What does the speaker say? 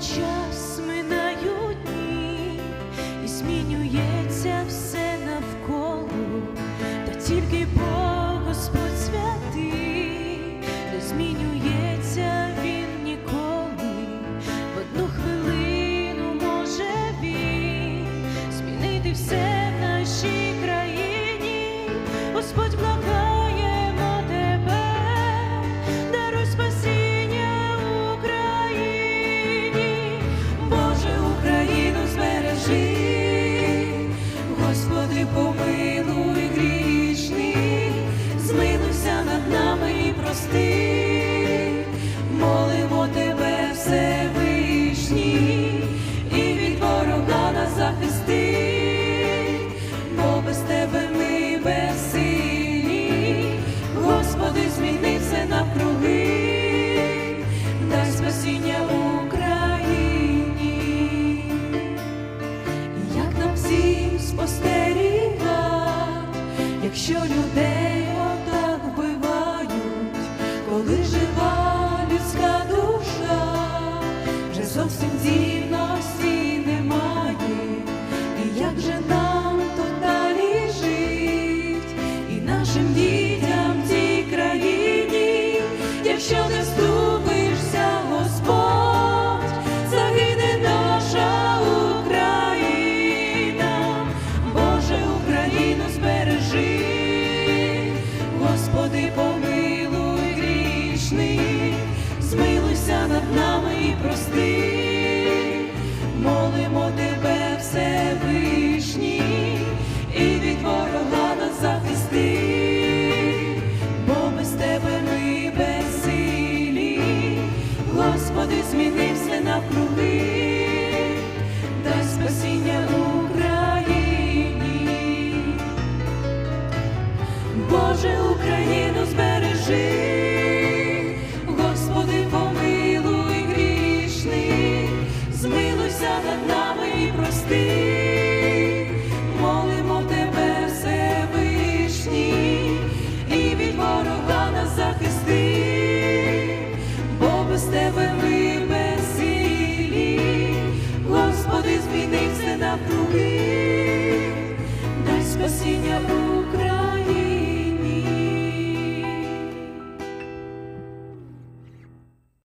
час минають дні і змінюється все. Прости, молимо тебе, Всевишній, і від ворога нас захисти, бо без тебе ми безсилі, Господи, зміни все навкруги, дай спасіння Україні. Як нам всім спостерігать, якщо людей зовсім цінності немає, і як же нам тут далі жить, і нашим дітям в цій країні, якщо не вступишся, Господь, загине наша Україна, Боже, Україну збережи, Господи, помилуй грішний, змилуйся над нами Господи, зміни навкруги, дай спасіння Україні. Боже, Україну збережи, навкруги, дай спасіння.